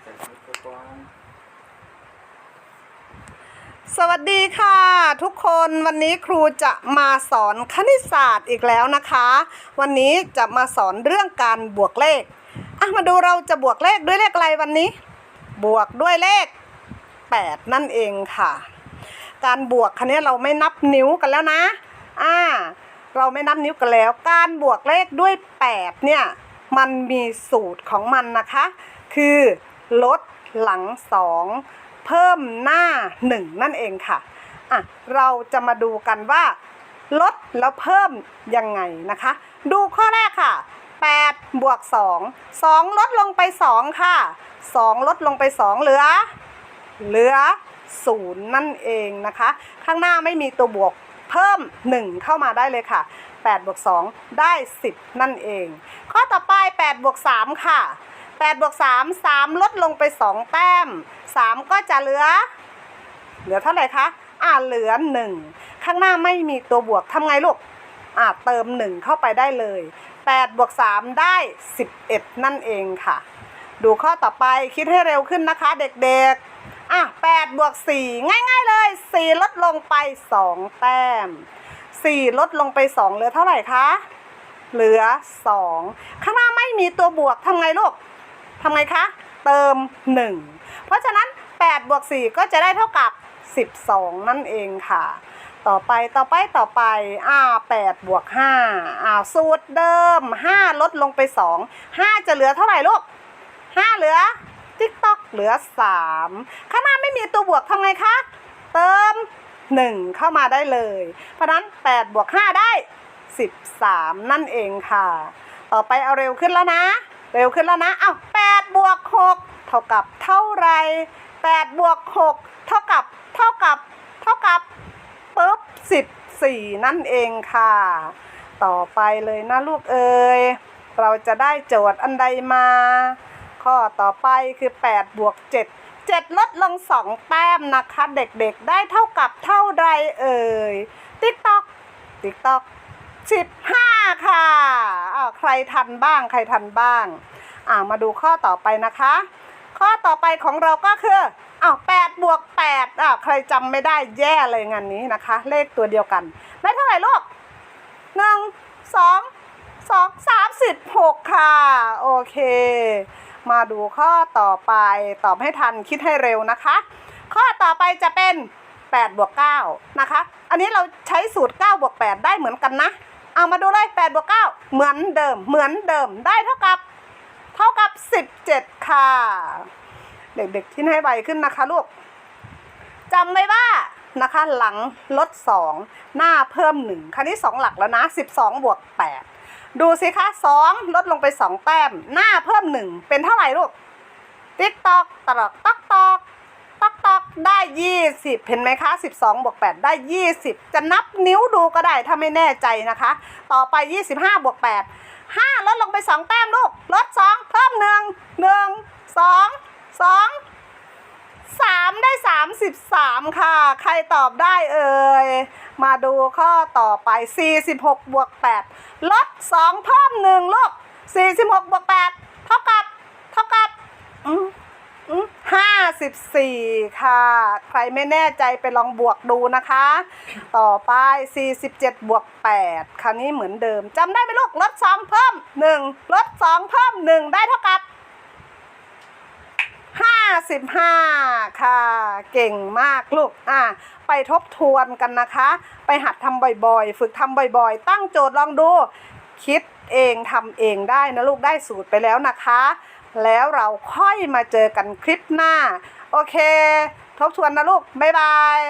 ใส่ชุดกระป๋องสวัสดีค่ะ ทุกคนวันนี้ครูจะมาสอนคณิตศาสตร์อีกแล้วนะคะ วันนี้จะมาสอนเรื่องการบวกเลขอะมาดูเราจะบวกเลขด้วยเลขอะไรวันนี้ บวกด้วยเลข 8 นั่นเองค่ะ การบวกคันนี้เราไม่นับนิ้วกันแล้วนะอ่าเราไม่นับนิ้วกันแล้ว การบวกเลขด้วย 8 เนี่ยมันมีสูตรของมันนะคะ คือ ลดหลัง2เพิ่มหน้า1นั่นเองค่ะอะ เราจะมาดูกันว่าลดแล้วเพิ่มยังไงนะคะ ดูข้อแรกค่ะ8บวก2 2 ลดลงไป 2 ค่ะ 2 ลดลงไป 2 เหลือ เหลือ 0 นั่นเองนะคะ ข้างหน้าไม่มีตัวบวกเพิ่ม 1 เข้ามาได้เลยค่ะ8บวก2ได้ 10 นั่นเอง ข้อต่อไป8บวก3ค่ะ 8บวก3 3 ลดลงไป 2 แต้ม 3 ก็จะเหลือ เหลือเท่าไหร่คะ อ่าเหลือ 1 ข้างหน้าไม่มีตัวบวกทำไงลูก อ่าเติม 1 เข้าไปได้เลย 8บวก3 ได้ 11 นั่นเองค่ะ ดูข้อต่อไปคิดให้เร็วขึ้นนะคะ เด็กๆ อะ8บวก4ง่ายๆเลย 4 ลดลงไป 2 แต้ม 4 ลดลงไป 2 เหลือเท่าไหร่คะเหลือ 2 ข้างหน้าไม่มีตัวบวกทำไงลูก ทำไงคะ เติม 1 เพราะฉะนั้น8บวก4ก็จะได้เท่ากับ 12 นั่นเองค่ะ ต่อไปต่อไปต่อไปอ่า8บวก5อ่าสูตรเดิม 5 ลดลงไป 2 5 จะเหลือเท่าไหร่ลูก 5 เหลือติ๊กต๊อกเหลือ 3 ข้างหน้าไม่มีตัวบวกทำไงคะ เติม 1 เข้ามาได้เลย เพราะนั้น8บวก5ได้ 13 นั่นเองค่ะ ต่อไปเอาเร็วขึ้นแล้วนะ เร็วขึ้นแล้วนะ เอ้า บวก6เท่ากับเท่าไร8บวก6เท่ากับเท่ากับเท่ากับปุ๊บ14 นั่นเองค่ะ ต่อไปเลยนะลูกเอ๋ยเราจะได้โจทย์อันใดมา ข้อต่อไปคือ 8 บวก 7 7 ลดลง 2 แต้มนะคะ เด็กๆได้เท่ากับเท่าใดเอ่ย ติ๊กตอกติ๊กตอก15 ค่ะอ้าวใครทันบ้างใครทันบ้าง อ่ามาดูข้อต่อไปนะคะ ข้อต่อไปของเราก็คืออ้าว8บวก8อ้าวใครจำไม่ได้แย่เลยงานนี้นะคะ เลขตัวเดียวกันได้เท่าไหร่ลูกหนึ่งสองสองสามสิบหกค่ะ โอเค มาดูข้อต่อไปตอบให้ทันคิดให้เร็วนะคะ ข้อต่อไปจะเป็น8บวก9นะคะ อันนี้เราใช้สูตร9บวก8ได้เหมือนกันนะ เอามาดูเลย8บวก9เหมือนเดิม เหมือนเดิม ได้เท่ากับ 17 ค่ะ เด็กๆที่ให้ไวขึ้นนะคะลูกจำไว้ว่านะคะหลังลด 2 หน้าเพิ่ม 1 คราวนี้ 2 หลักแล้วนะ 12 บวก 8 ดูสิคะ 2 ลดลงไป 2 แต้ม หน้าเพิ่ม 1 เป็นเท่าไหร่ลูก ติ๊กตอกตรอกตอกตอกตอกตอกได้ 20 เห็นไหมคะ 12 บวก 8 ได้ 20 จะนับนิ้วดูก็ได้ถ้าไม่แน่ใจนะคะ ต่อไป 25 บวก 8 5ลดลงไป2แต้มลูก ลด2เพิ่ม1 1 2 2 3ได้33ค่ะ ใครตอบได้เอ่ย มาดูข้อต่อไป46บวก8ลด2เพิ่ม1ลูก46บวก8เท่ากับ เท่ากับอืมอืม 54 ค่ะ ใครไม่แน่ใจไปลองบวกดูนะคะ ต่อไป 47 บวก 8 คราวนี้เหมือนเดิมจำได้ไหมลูกลด 2 เพิ่ม 1 ลด 2 เพิ่ม 1 ได้เท่ากับ 55 ค่ะ เก่งมากลูก อะ ไปทบทวนกันนะคะ ไปหัดทำบ่อยๆ ฝึกทำบ่อยๆ ตั้งโจทย์ลองดู คิดเองทำเองได้นะลูกได้สูตรไปแล้วนะคะ แล้วเราค่อยมาเจอกันคลิปหน้า โอเค ทบทวนนะลูก บ๊ายบาย